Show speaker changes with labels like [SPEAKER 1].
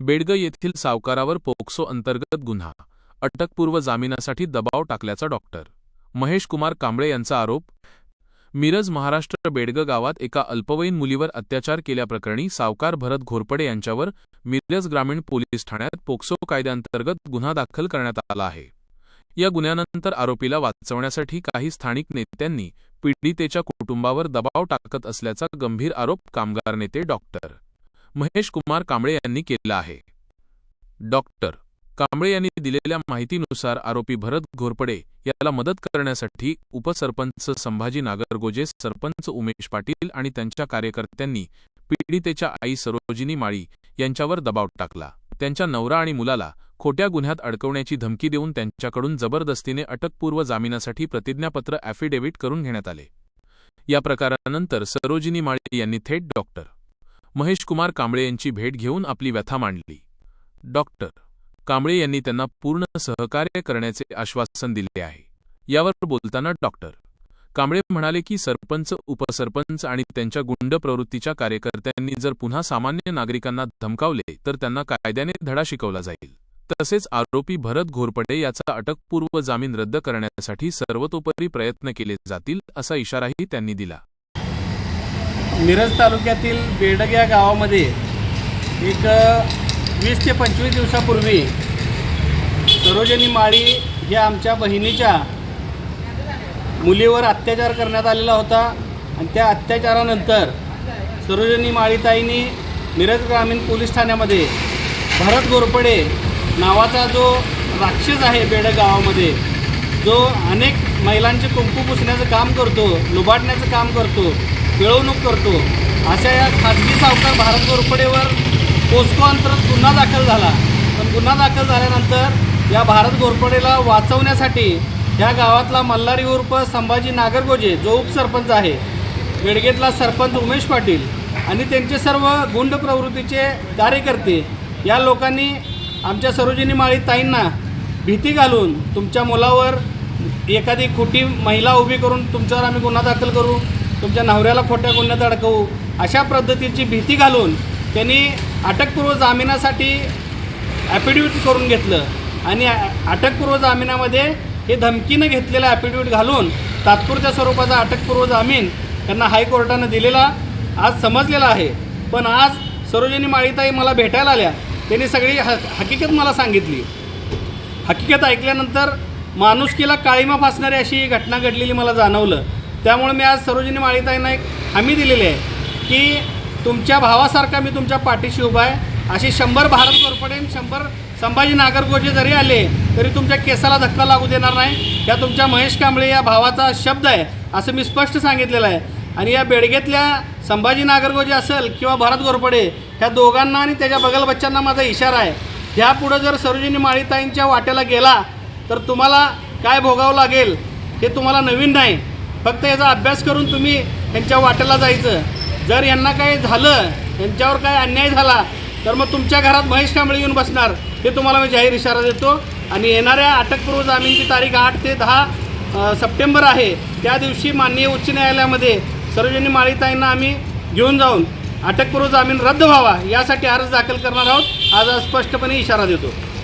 [SPEAKER 1] बेडग येथील सावकारावर पोक्सो अंतर्गत गुन्हा अटकपूर्व जामिनासाठी दबाव टाकल्याचा डॉक्टर. महेश कुमार कांबळे यांचा आरोप मिरज महाराष्ट्र बेडग गावात एका अल्पवयीन मुलीवर अत्याचार केल्याप्रकरणी सावकार भरत घोरपडे यांच्यावर मिरज ग्रामीण पोलीस ठाण्यात पोक्सो कायद्याअंतर्गत गुन्हा दाखल करण्यात आला आहे. या गुन्ह्यानंतर आरोपीला वाचवण्यासाठी काही स्थानिक नेत्यांनी पीडितेच्या कुटुंबावर दबाव टाकत असल्याचा गंभीर आरोप कामगार नेते डॉक्टर. महेश कुमार कांबळे यांनी केला आहे. डॉक्टर कांबळे यांनी दिलेल्या माहितीनुसार आरोपी भरत घोरपडे याला मदत करण्यासाठी उपसरपंच संभाजी नागरगोजे सरपंच उमेश पाटील आणि त्यांच्या कार्यकर्त्यांनी पीडितेच्या आई सरोजिनी माळी यांच्यावर दबाव टाकला. त्यांच्या नवरा आणि मुलाला खोट्या गुन्ह्यात अडकवण्याची धमकी देऊन त्यांच्याकडून जबरदस्तीने अटकपूर्व जामिनासाठी प्रतिज्ञापत्र ॲफिडेव्हिट करून घेण्यात आले. या प्रकारानंतर सरोजिनी माळी यांनी थेट डॉक्टर महेश कुमार कांबळे यांची भेट घेऊन आपली व्यथा मांडली. डॉक्टर कांबळे यांनी त्यांना पूर्ण सहकार्य करण्याचे आश्वासन दिले आहे. यावर बोलताना डॉक्टर कांबळे म्हणाले की सरपंच उपसरपंच आणि त्यांच्या गुंड प्रवृत्तीच्या कार्यकर्त्यांनी जर पुन्हा सामान्य नागरिकांना धमकावले तर त्यांना कायद्याने धडा शिकवला जाईल. तसेच आरोपी भरत घोरपडे याचा अटकपूर्व जामीन रद्द करण्यासाठी सर्वतोपरी प्रयत्न केले जातील असा इशाराही त्यांनी दिला.
[SPEAKER 2] मिरज तालुक्यातील बेडग या गावामध्ये एक वीस ते पंचवीस दिवसापूर्वी सरोजनी माळी या आमच्या बहिणीच्या मुलीवर अत्याचार करण्यात आलेला होता आणि त्या अत्याचारानंतर सरोजनी माळीताईंनी मिरज ग्रामीण पोलीस ठाण्यामध्ये भरत गोरपडे नावाचा जो राक्षस आहे बेडग गावामध्ये जो अनेक महिलांचे कुंकू पुसण्याचं काम करतो लुबाडण्याचं काम करतो पिळवणूक करतो. अशा या खाजगी सावकार भारत गोरपडेवर पोस्को अंतर्गत गुन्हा दाखल झाला. पण गुन्हा दाखल झाल्यानंतर या भारत गोरपडेला वाचवण्यासाठी या गावातला मल्हारी उर्फ संभाजी नागरगोजे जो उपसरपंच आहे बेडगेतला सरपंच उमेश पाटील आणि त्यांचे सर्व गुंड प्रवृत्तीचे कार्यकर्ते या लोकांनी आमच्या सरोजिनी माळी ताईंना भीती घालून तुमच्या मुलावर एखादी खोटी महिला उभी करून तुमच्यावर आम्ही गुन्हा दाखल करू. तुमच्या नवऱ्याला खोट्या गुन्ह्यात अडकवू अशा पद्धतीची भीती घालून त्यांनी अटकपूर्व जामिनासाठी ॲफिडेविट करून घेतलं. आणि अटकपूर्व जामिनामध्ये हे धमकीनं घेतलेलं ॲफिडेविट घालून तात्पुरत्या स्वरूपाचा अटकपूर्व जामीन त्यांना हायकोर्टानं दिलेला आज समजलेला आहे. पण आज सरोजिनी माळीताई मला भेटायला आल्या. त्यांनी सगळी ह हकीकत मला सांगितली. हकीकत ऐकल्यानंतर माणुसकीला काळीमा फासणारी अशी घटना घडलेली मला जाणवलं. त्यामुळे मी आज सरोजिनी माळीताईंना एक हमी दिलेली आहे की तुमच्या भावासारखा मी तुमच्या पाठीशी उभा आहे. अशी शंभर भारत गोरपडे आणि शंभर संभाजी नागरगोजे जरी आले तरी तुमच्या केसाला धक्का लागू देणार नाही. या तुमच्या महेश कांबळे या भावाचा शब्द आहे असं मी स्पष्ट सांगितलेलं आहे. आणि या बेडगेतल्या संभाजी नागरगोजे असेल किंवा भारत गोरपडे ह्या दोघांना आणि त्याच्या बगल बच्चांना माझा इशारा आहे. ह्यापुढं जर सरोजिनी माळीताईंच्या वाट्याला गेला तर तुम्हाला काय भोगावं लागेल हे तुम्हाला नवीन नाही. फक्त याचा अभ्यास करून तुम्ही यांच्या वाट्याला जायचं. जर यांना काही झालं यांच्यावर काय अन्याय झाला तर मग तुमच्या घरात महेश कांबळे येऊन बसणार हे तुम्हाला मी जाहीर इशारा देतो. आणि येणाऱ्या अटकपूर्व जामीनची तारीख आठ ते दहा सप्टेंबर आहे. त्या दिवशी माननीय उच्च न्यायालयामध्ये सरोजिनी माळीताईंना आम्ही घेऊन जाऊन अटकपूर्व जामीन रद्द व्हावा यासाठी अर्ज दाखल करणार आहोत. आज स्पष्टपणे इशारा देतो.